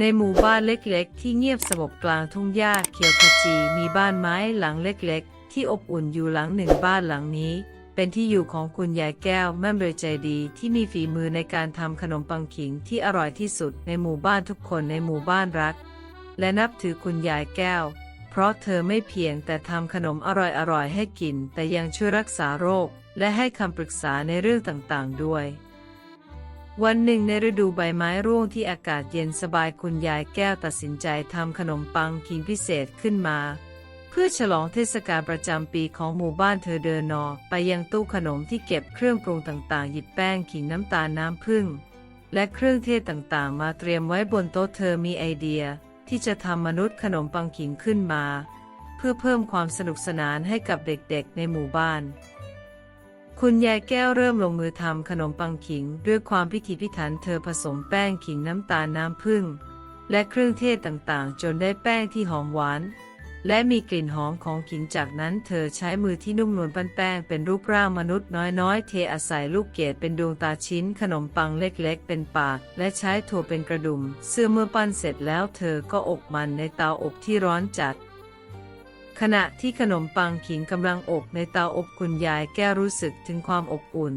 ในหมู่บ้านเล็กๆ ที่เงียบสงบกลางทุ่งหญ้าเขียวขจีมีบ้านไม้หลังเล็กๆ ที่อบอุ่นอยู่หลังหนึ่งบ้านหลังนี้ เป็นที่อยู่ของคุณยายแก้วแม่เบยใจดีที่มีฝีมือในการทำขนมปังขิงที่อร่อยที่สุดในหมู่บ้านทุกคนในหมู่บ้านรัก และนับถือคุณยายแก้ว เพราะเธอไม่เพียงแต่ทำขนมอร่อยๆให้กิน แต่ยังช่วยรักษาโรค และให้คำปรึกษาในเรื่องต่างๆ ด้วย วันหนึ่งในฤดูใบไม้ร่วงที่อากาศเย็นสบายคุณยายแก้วตัดสินใจทำขนมปังขิงพิเศษขึ้นมา เพื่อฉลองเทศกาลประจำปีของหมู่บ้านเธอเดินนอ ไปยังตู้ขนมที่เก็บเครื่องปรุงต่างๆ หยิบแป้งขิงน้ำตาลน้ำผึ้งและเครื่องเทศต่างๆ มาเตรียมไว้บนโต๊ะเธอมีไอเดีย ที่จะทำมนุษย์ขนมปังขิงขึ้นมา เพื่อเพิ่มความสนุกสนานให้กับเด็กๆ ในหมู่บ้าน คุณยายแก้วเริ่มลงมือทำขนมปังขิง ด้วยความพิถีพิถันเธอผสมแป้งขิงน้ำตาลน้ำผึ้งและเครื่องเทศต่างๆ จนได้แป้งที่หอมหวาน และมีกลิ่นหอมของขิงจากนั้นเธอใช้มือที่นุ่มนวลปั้นแป้งเป็นรูปร่างมนุษย์น้อยๆ เทอาศัยลูกเกดเป็นดวงตาชิ้น ขนมปังเล็กๆ เป็นปาก และใช้ถั่วเป็นกระดุม เสื้อเมื่อปั้นเสร็จแล้วเธอก็อบมันในเตาอบที่ร้อนจัด ขณะที่ขนมปังขิงกำลังอบในเตาอบคุณยายแก้รู้สึกถึงความอบอุ่น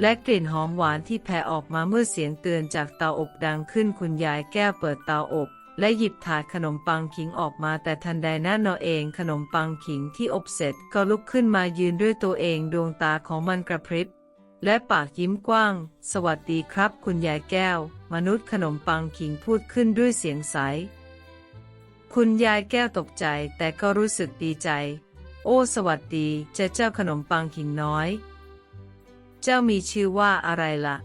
และกลิ่นหอมหวานที่แผ่ออกมาเมื่อเสียงเตือนจากเตาอบดังขึ้นคุณยายแก้วเปิดเตาอบ และหยิบถาดขนมปังขิงออกมาแต่ทันใดนั้นเนาเองขนมปังขิงที่อบเสร็จก็ลุกขึ้นมายืนด้วยตัวเองดวงตาของมันกระพริบและปากยิ้มกว้าง สวัสดีครับ คุณยายแก้ว มนุษย์ขนมปังขิงพูดขึ้นด้วยเสียงใส คุณยายแก้วตกใจแต่ก็รู้สึกดีใจ โอ้สวัสดีเจ้าเจ้าขนมปังขิงน้อย เจ้ามีชื่อว่าอะไรละ่ะ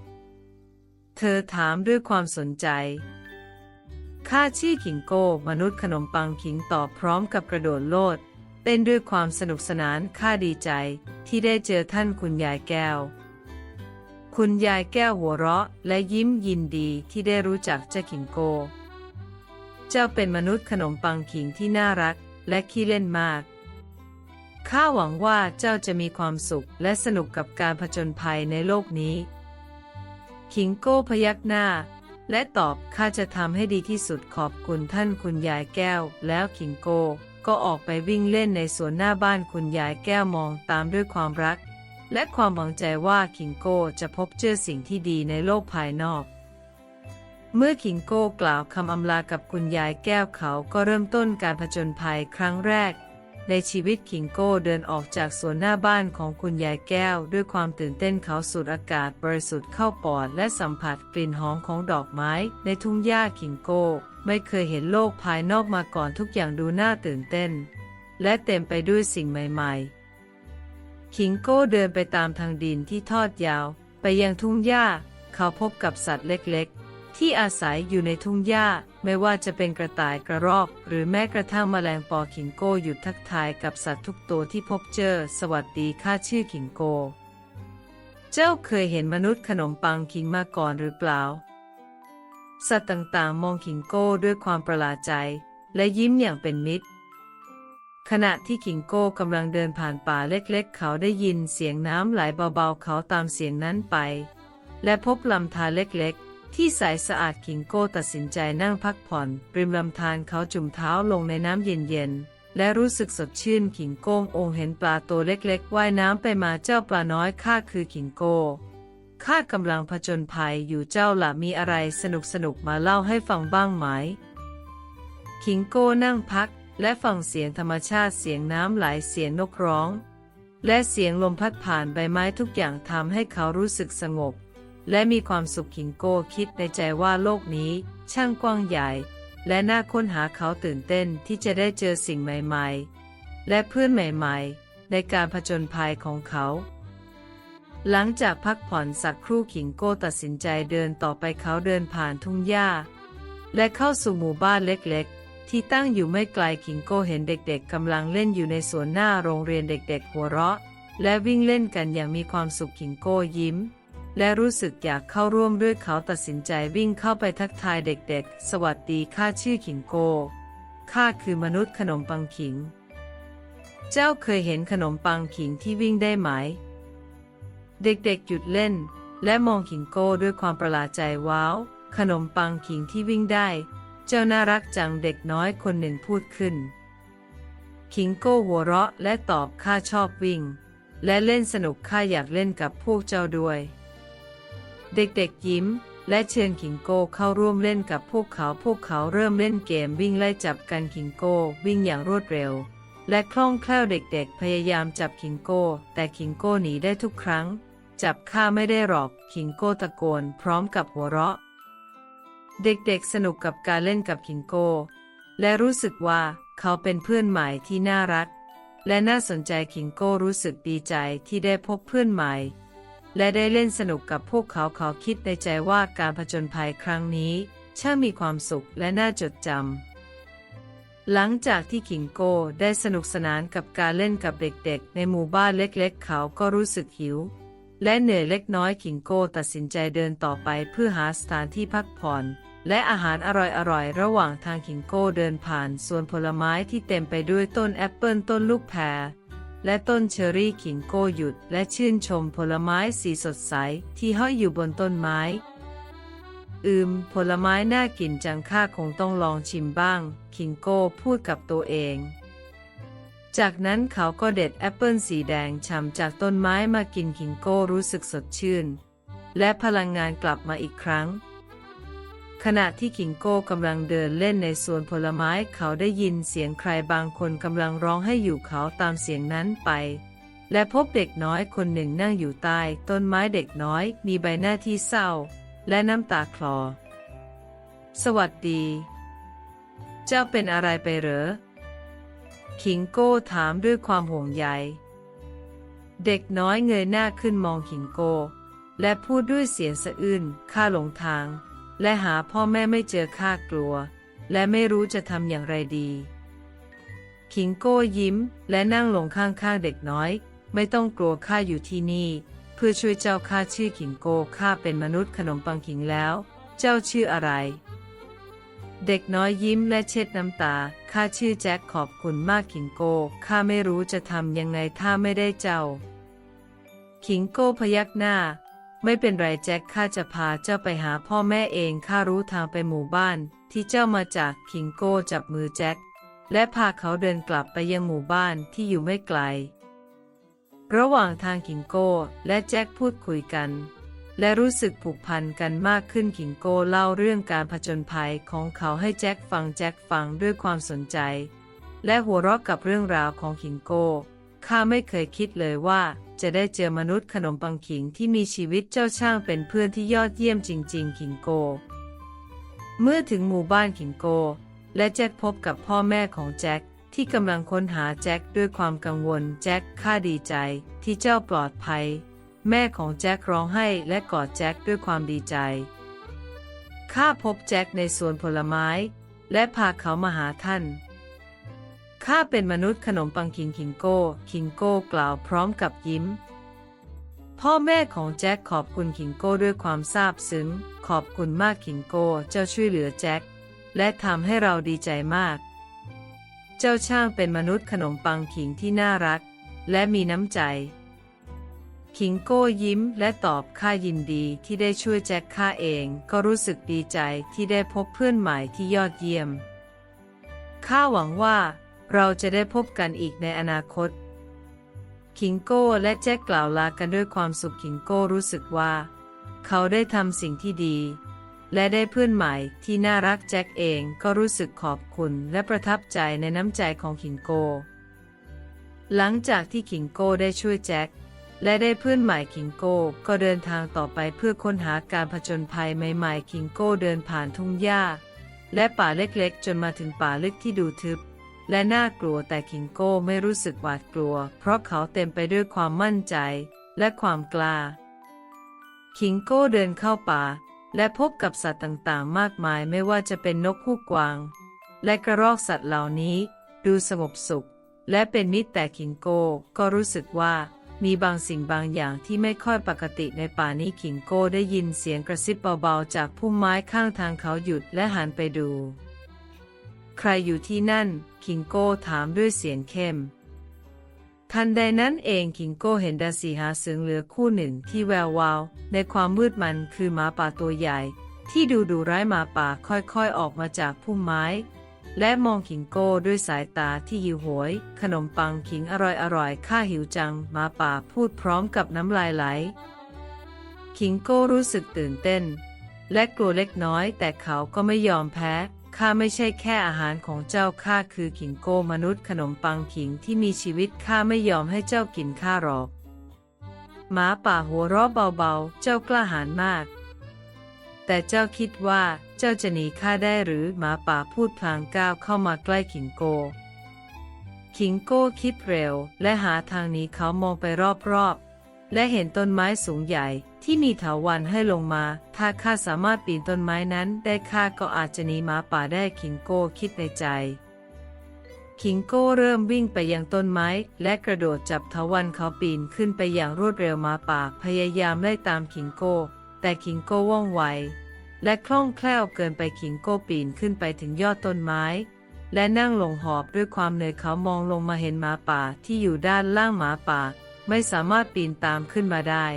เธอถามด้วยความสนใจ ข้าชื่อขิงโก้มนุษย์ขนมปังขิงตอบพร้อมกับกระโดดโลดเต้นด้วยความสนุกสนานข้าดีใจที่ได้เจอท่านคุณยายแก้ว คุณยายแก้วหัวเราะและยิ้มยินดีที่ได้รู้จักเจ้าขิงโก้ เจ้าเป็นมนุษย์ขนมปังขิงที่น่ารักและขี้เล่นมาก ข้าหวังว่าเจ้าจะมีความสุขและสนุกกับการผจญภัยในโลกนี้ ขิงโก้พยักหน้า และตอบข้าจะทำให้ดีที่สุดขอบคุณท่านคุณยายแก้ว แล้วขิงโก้ก็ออกไปวิ่งเล่นในสวนหน้าบ้านคุณยายแก้วมองตามด้วยความรัก และความหวังใจว่าขิงโก้จะพบเจอสิ่งที่ดีในโลกภายนอก เมื่อขิงโก้กล่าวคำอำลากับคุณยายแก้วเขาก็เริ่มต้นการผจญภัยครั้งแรก ในชีวิตขิงโก้เดินออกจากสวนหน้าบ้านของคุณยายแก้ว ด้วยความตื่นเต้นเขาสูดอากาศบริสุทธิ์เข้าปอด และสัมผัสกลิ่นหอมของดอกไม้ ในทุ่งหญ้าขิงโก้ ไม่เคยเห็นโลกภายนอกมาก่อนทุกอย่างดูน่าตื่นเต้น และเต็มไปด้วยสิ่งใหม่ๆขิงโก้เดินไปตามทางดินที่ทอดยาว ไปยังทุ่งหญ้าเขาพบกับสัตว์เล็กๆ ที่อาศัยอยู่ในทุ่งหญ้า ไม่ว่าจะเป็นกระต่ายกระรอก หรือแม้กระทั่งแมลงปอขิงโก้หยุดทักทายกับสัตว์ทุกตัวที่พบเจอ สวัสดีข้าชื่อขิงโก เจ้าเคยเห็นมนุษย์ขนมปังขิงมาก่อนหรือเปล่า สัตว์ต่างๆ มองขิงโก้ด้วยความประหลาดใจ และยิ้มอย่างเป็นมิตร ขณะที่ขิงโก้กำลังเดินผ่านป่าเล็กๆ เขาได้ยินเสียงน้ำไหลเบาๆ เขาตามเสียงนั้นไป และพบลำธารเล็กๆ ที่ใสสะอาดขิงโก้ตัดสินใจนั่งพักผ่อน ริมลำธารเขาจุ่มเท้าลงในน้ำเย็นๆ และรู้สึกสดชื่นขิงโก้งองเห็นปลาตัวเล็กๆว่ายน้ำไปมาเจ้าปลาน้อยข้าคือขิงโก้ข้ากำลังผจญภัยอยู่เจ้าละมีอะไรสนุกสนุกๆมาเล่าให้ฟังบ้างไหมคิงโก้นั่งพัก และฟังเสียงธรรมชาติเสียงน้ำไหลเสียงนกร้อง และเสียงลมพัดผ่านใบไม้ทุกอย่างทำให้เขารู้สึกสงบ และมีความสุขคิงโก้คิดในใจว่าโลกนี้ช่างกว้างใหญ่ และน่าค้นหาเขาตื่นเต้นที่จะได้เจอสิ่งใหม่ๆ และเพื่อนใหม่ๆ ในการผจญภัยของเขา หลังจากพักผ่อนสักครู่ขิงโก้ตัดสินใจเดินต่อไปเขาเดินผ่านทุ่งหญ้า และเข้าสู่หมู่บ้านเล็กๆ ที่ตั้งอยู่ไม่ไกลขิงโก้เห็นเด็กๆกำลังเล่นอยู่ในสวนหน้าโรงเรียนเด็กๆ หัวเราะ และวิ่งเล่นกันอย่างมีความสุขขิงโก้ยิ้ม และรู้สึกอยากเข้าร่วมด้วยเขาตัดสินใจวิ่งเข้าไปทักทายเด็กๆ สวัสดีข้าชื่อขิงโก้ข้าคือมนุษย์ขนมปังขิง เจ้าเคยเห็นขนมปังขิงที่วิ่งได้ไหม เด็กๆหยุดเล่น และมองขิงโก้ด้วยความประหลาดใจว้าว ขนมปังขิงที่วิ่งได้ เจ้าน่ารักจังเด็กน้อยคนหนึ่งพูดขึ้นคิงโก้หัวเราะและตอบข้าชอบวิ่ง และเล่นสนุกข้าอยากเล่นกับพวกเจ้าด้วย เด็กๆยิ้ม และเชิญคิงโก้เข้าร่วมเล่นกับพวกเขา พวกเขาเริ่มเล่นเกมวิ่งไล่จับกันคิงโก้วิ่งอย่างรวดเร็ว และคล่องแคล่วเด็กๆ พยายามจับคิงโก้ แต่คิงโก้หนีได้ทุกครั้ง จับข้าไม่ได้หรอกคิงโก้ตะโกนพร้อมกับหัวเราะ เด็กๆสนุกกับการเล่นกับคิงโก้ และรู้สึกว่าเขาเป็นเพื่อนใหม่ที่น่ารัก และน่าสนใจคิงโก้รู้สึกดีใจที่ได้พบเพื่อนใหม่ และได้เล่นสนุกกับพวกเขาเขาคิดในใจว่าการผจญภัยครั้งนี้ ช่างมีความสุขและน่าจดจำ หลังจากที่คิงโก้ได้สนุกสนานกับการเล่นกับเด็กๆ ในหมู่บ้านเล็กๆ เขาก็รู้สึกหิว และเหนื่อยเล็กน้อยคิงโก้ตัดสินใจเดินต่อไปเพื่อหาสถานที่พักผ่อนและอาหารอร่อยๆ ระหว่างทางคิงโก้เดินผ่านสวนผลไม้ที่เต็มไปด้วยต้นแอปเปิลต้นลูกแพร และต้นเชอรี่ขิงโก้หยุด และชื่นชมผลไม้สีสดใส ที่ห้อยอยู่บนต้นไม้ อืม ผลไม้น่ากินจังข้าคงต้องลองชิมบ้าง คิงโก้พูดกับตัวเอง จากนั้นเขาก็เด็ดแอปเปิลสีแดงฉ่ำจากต้นไม้มากินคิงโก้รู้สึกสดชื่น และพลังงานกลับมาอีกครั้ง ขณะที่คิงโก้กำลังเดินเล่นในสวนผลไม้เขาได้ยินเสียงใครบางคนกำลังร้องให้อยู่เขาตามเสียงนั้นไป และพบเด็กน้อยคนหนึ่งนั่งอยู่ใต้ต้นไม้เด็กน้อยมีใบหน้าที่เศร้า และน้ำตาคลอ สวัสดี เจ้าเป็นอะไรไปเหรอ คิงโก้ถามด้วยความห่วงใย เด็กน้อยเงยหน้าขึ้นมองคิงโก้ และพูดด้วยเสียงสะอื้นข้าหลงทาง และหาพ่อแม่ไม่เจอข้ากลัว และไม่รู้จะทำอย่างไรดี คิงโก้ยิ้ม และนั่งลงข้างๆเด็กน้อย ไม่ต้องกลัวข้าอยู่ที่นี่ เพื่อช่วยเจ้าข้าชื่อคิงโก้ข้าเป็นมนุษย์ขนมปังขิงแล้ว เจ้าชื่ออะไร เด็กน้อยยิ้มและเช็ดน้ำตาข้าชื่อแจ็คขอบคุณมากคิงโก้ข้าไม่รู้จะทำยังไงถ้าไม่ได้เจ้าคิงโก้พยักหน้า ไม่เป็นไรแจ็คข้าจะพาเจ้าไปหาพ่อแม่เองข้ารู้ทางไปหมู่บ้านที่เจ้ามาจากคิงโก้จับมือแจ็คและพาเขาเดินกลับไปยังหมู่บ้านที่อยู่ไม่ไกล ระหว่างทางคิงโก้และแจ็คพูดคุยกัน และรู้สึกผูกพันกันมากขึ้นคิงโก้เล่าเรื่องการผจญภัยของเขาให้แจ็คฟังแจ็คฟังด้วยความสนใจ และหัวเราะกับเรื่องราวของคิงโก้ ข้าไม่เคยคิดเลยว่า จะได้เจอมนุษย์ขนมปังขิงที่มีชีวิตเจ้าช่างเป็นเพื่อนที่ยอดเยี่ยมจริงๆคิงโก เมื่อถึงหมู่บ้านคิงโก และแจ็คพบกับพ่อแม่ของแจ็คที่กำลังค้นหาแจ็คด้วยความกังวลแจ็คข้าดีใจที่เจ้าปลอดภัย แม่ของแจ็คร้องไห้และกอดแจ็คด้วยความดีใจข้าพบแจ็คในสวนผลไม้ และพาเขามาหาท่าน ข้าเป็นมนุษย์ขนมปังคิงคิงโก้ คิงโก้กล่าวพร้อมกับยิ้ม พ่อแม่ของแจ็คขอบคุณคิงโก้ด้วยความซาบซึ้ง ขอบคุณมากคิงโก้ เจ้าช่วยเหลือแจ็ค และทำให้เราดีใจมาก เจ้าช่างเป็นมนุษย์ขนมปังขิงที่น่ารัก และมีน้ำใจ คิงโก้ยิ้มและตอบข้ายินดีที่ได้ช่วยแจ็คข้าเอง ก็รู้สึกดีใจที่ได้พบเพื่อนใหม่ที่ยอดเยี่ยมข้าหวังว่า เราจะได้พบกันอีกในอนาคต คิงโก้และแจ็คกล่าวลากันด้วยความสุขคิงโก้รู้สึกว่า เขาได้ทำสิ่งที่ดี และได้เพื่อนใหม่ที่น่ารักแจ็คเองก็รู้สึกขอบคุณและประทับใจในน้ำใจของคิงโก้ หลังจากที่คิงโก้ได้ช่วยแจ็คและได้เพื่อนใหม่คิงโก้ก็เดินทางต่อไปเพื่อค้นหาการผจญภัยใหม่ๆคิงโก้เดินผ่านทุ่งหญ้า และป่าเล็กๆ จนมาถึงป่าลึกที่ดูทึบ และน่ากลัวแต่คิงโก้ไม่รู้สึกหวาดกลัว เพราะเขาเต็มไปด้วยความมั่นใจและความกล้า คิงโก้เดินเข้าป่า และพบกับสัตว์ต่างๆ มากมายไม่ว่าจะเป็นนกฮูกกวาง และกระรอกสัตว์เหล่านี้ ดูสงบสุข และเป็นมิตรแต่คิงโก้ก็รู้สึกว่ามีบางสิ่งบางอย่างที่ไม่ค่อยปกติในป่านี้คิงโก้ได้ยินเสียงกระซิบเบาๆ จากพุ่มไม้ข้างทางเขาหยุดและหันไปดู ใครอยู่ที่นั่น คิงโก้ถามด้วยเสียงเข้ม ทันใดนั้นเองคิงโก้เห็นดาสีหาเสืองเหลือคู่หนึ่งที่แวววาว ในความมืดมันคือหมาป่าตัวใหญ่ ที่ดูดูร้ายหมาป่าค่อยๆออกมาจากพุ่มไม้ และมองขิงโก้ด้วยสายตาที่หิวโหย ขนมปังขิงอร่อยๆข้าหิวจังหมาป่าพูดพร้อมกับน้ำลายไหลขิงโก้รู้สึกตื่นเต้น และกลัวเล็กน้อยแต่เขาก็ไม่ยอมแพ้ ข้าไม่ใช่แค่อาหารของเจ้าข้าคือขิงโก้มนุษย์ขนมปังขิงที่มีชีวิตข้าไม่ยอมให้เจ้ากินข้าหรอกหมาป่าหัวเราะเบาๆ เจ้ากล้าหาญมาก แต่เจ้าคิดว่าเจ้าจะหนีข้าได้หรือหมาป่าพูดพลางก้าวเข้ามาใกล้ขิงโก ขิงโก้คิดเร็ว และหาทางหนีเขามองไปรอบๆ และเห็นต้นไม้สูงใหญ่ที่มีเถาวันให้ลงมา ถ้าข้าสามารถปีนต้นไม้นั้นได้ข้าก็อาจจะหนีหมาป่าได้ขิงโก้คิดในใจขิงโก้เริ่มวิ่งไปยังต้นไม้ และกระโดดจับเถาวันเขาปีนขึ้นไปอย่างรวดเร็วหมาป่าพยายามไล่ตามขิงโก้ แต่ขิงโก้ว่องไว และคล่องแคล่วเกินไปขิงโก้ปีนขึ้นไปถึงยอดต้นไม้และนั่งลงหอบด้วยความเหนื่อยเขามองลงมาเห็นหมาป่าที่อยู่ด้านล่างหมาป่า ไม่สามารถปีนตามขึ้นมาได้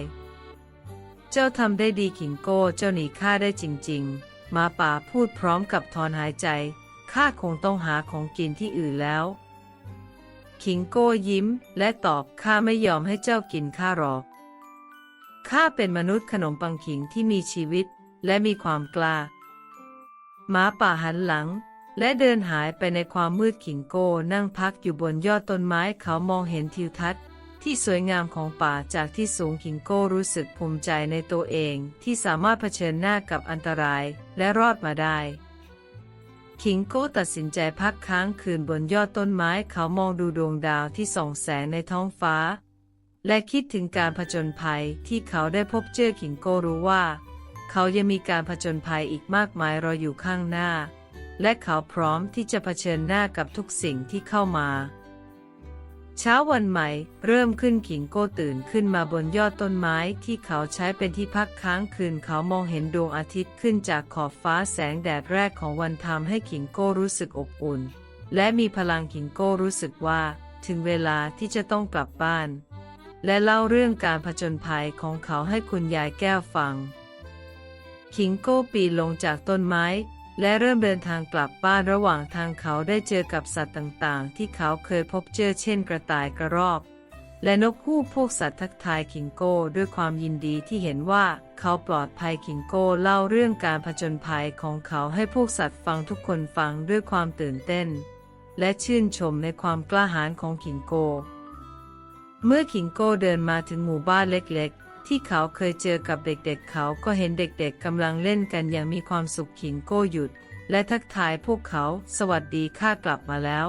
เจ้าทำได้ดีขิงโก้เจ้าหนีข้าได้จริง ๆ หมาป่าพูดพร้อมกับถอนหายใจ ข้าคงต้องหาของกินที่อื่นแล้ว ขิงโก้ยิ้มและตอบข้าไม่ยอมให้เจ้ากินข้าหรอก ข้าเป็นมนุษย์ขนมปังขิงที่มีชีวิตและมีความกล้าหมาป่าหันหลัง และเดินหายไปในความมืดขิงโก้นั่งพักอยู่บนยอดต้นไม้เขามองเห็นทิวทัศน์ ที่สวยงามของป่าจากที่สูงขิงโก้รู้สึกภูมิใจในตัวเองที่สามารถเผชิญหน้ากับอันตรายและรอดมาได้ขิงโก้ตัดสินใจพักค้างคืนบนยอดต้นไม้เขามองดูดวงดาวที่ส่องแสงในท้องฟ้า และคิดถึงการผจญภัยที่เขาได้พบเจอขิงโก้รู้ว่า เขายังมีการผจญภัยอีกมากมายรออยู่ข้างหน้า และเขาพร้อมที่จะเผชิญหน้ากับทุกสิ่งที่เข้ามา ช้าวันใหม่ เริ่มขึ้นขิงโก้ตื่นขึ้นมาบนยอดต้นไม้ที่เขาใช้เป็นที่พักค้างคืนเขามองเห็นดวงอาทิตย์ขึ้นจากขอบฟ้าแสงแดดแรกของวันทำให้ขิงโก้รู้สึกอบอุ่น และมีพลังขิงโก้รู้สึกว่า ถึงเวลาที่จะต้องกลับบ้าน และเล่าเรื่องการผจญภัยของเขาให้คุณยายแก้วฟังขิงโก้ปีนลงจากต้นไม้ และเริ่มเดินทางกลับบ้านระหว่างทางเขาได้เจอกับสัตว์ต่างๆ ที่เขาเคยพบเจอเช่นกระต่ายกระรอกและนกคู่พวกสัตว์ทักทายขิงโก้ด้วยความยินดีที่เห็นว่าเขาปลอดภัยขิงโก้เล่าเรื่องการผจญภัยของเขาให้พวกสัตว์ฟังทุกคนฟังด้วยความตื่นเต้น และชื่นชมในความกล้าหาญของขิงโก้เมื่อขิงโก้เดินมาถึงหมู่บ้านเล็กๆ ที่เขาเคยเจอกับเด็กๆเขาก็เห็นเด็กๆกำลังเล่นกันอย่างมีความสุขขิงโก้หยุด และทักทายพวกเขาสวัสดีข้ากลับมาแล้ว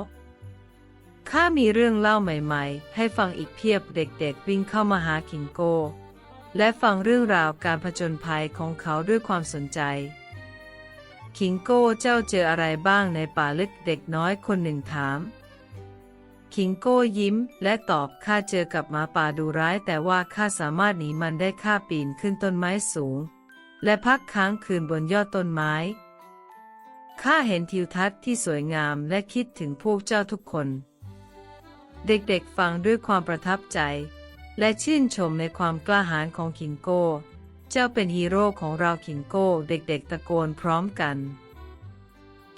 ข้ามีเรื่องเล่าใหม่ๆ ให้ฟังอีกเพียบเด็กๆ วิ่งเข้ามาหาขิงโก้ และฟังเรื่องราวการผจญภัยของเขาด้วยความสนใจ ขิงโก้เจ้าเจออะไรบ้างในป่าลึกเด็กน้อยคนหนึ่งถาม คิงโก้ยิ้ม และตอบข้าเจอกับหมาป่าดูร้าย แต่ว่าข้าสามารถหนีมันได้ข้าปีนขึ้นต้นไม้สูง และพักค้างคืนบนยอดต้นไม้ข้าเห็นทิวทัศน์ที่สวยงามและคิดถึงพวกเจ้าทุกคน เด็กๆฟังด้วยความประทับใจ และชื่นชมในความกล้าหาญของคิงโก้ เจ้าเป็นฮีโร่ของเราคิงโก้เด็กๆตะโกนพร้อมกัน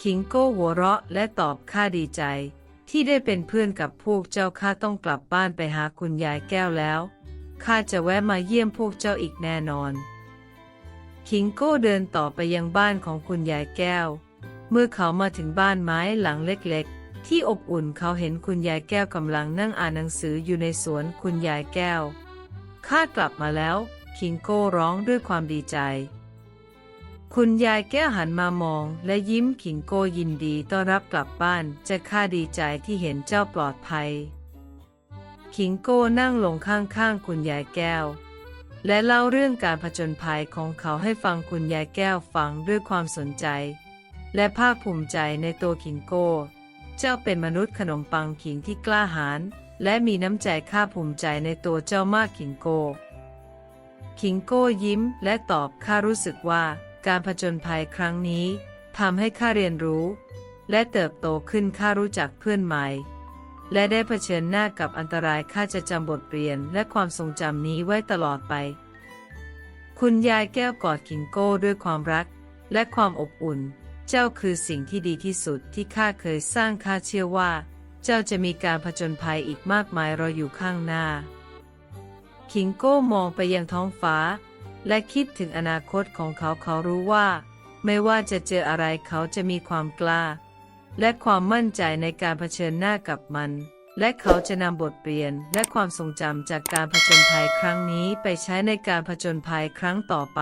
คิงโก้หัวเราะและตอบข้าดีใจ ที่ได้เป็นเพื่อนกับพวกเจ้าข้าต้องกลับบ้านไปหาคุณยายแก้วแล้วข้าจะแวะมาเยี่ยมพวกเจ้าอีกแน่นอน คิงโก้เดินต่อไปยังบ้านของคุณยายแก้ว เมื่อเขามาถึงบ้านไม้หลังเล็กๆ ที่อบอุ่นเขาเห็นคุณยายแก้วกำลังนั่งอ่านหนังสืออยู่ในสวนคุณยายแก้ว ข้ากลับมาแล้ว คิงโก้ร้องด้วยความดีใจ คุณยายแก้วหันมามอง และยิ้มขิงโก้ยินดีต้อนรับกลับบ้านจะข้าดีใจที่เห็นเจ้าปลอดภัย ขิงโก้นั่งลงข้างๆคุณยายแก้ว และเล่าเรื่องการผจญภัยของเขาให้ฟังคุณยายแก้วฟังด้วยความสนใจ และภาคภูมิใจในตัวขิงโก้เจ้าเป็นมนุษย์ขนมปังขิงที่กล้าหาญและมีน้ำใจข้าภูมิใจในตัวเจ้ามากขิงโก้คิงโก้ยิ้มและตอบข้ารู้สึกว่า การผจญภัยครั้งนี้ทำให้ข้าเรียนรู้ และเติบโตขึ้นข้ารู้จักเพื่อนใหม่ และได้เผชิญหน้ากับอันตรายข้าจะจำบทเรียนและความทรงจำนี้ไว้ตลอดไป คุณยายแก้วกอดคิงโก้ด้วยความรักและความอบอุ่น เจ้าคือสิ่งที่ดีที่สุดที่ข้าเคยสร้างข้าเชื่อว่า เจ้าจะมีการผจญภัยอีกมากมายรออยู่ข้างหน้า คิงโก้มองไปยังท้องฟ้า และคิดถึงอนาคตของเขาเขารู้ว่า ไม่ว่าจะเจออะไรเขาจะมีความกล้า และความมั่นใจในการเผชิญหน้ากับมัน และเขาจะนำบทเรียนและความทรงจำจากการผจญภัยครั้งนี้ไปใช้ในการผจญภัยครั้งต่อไป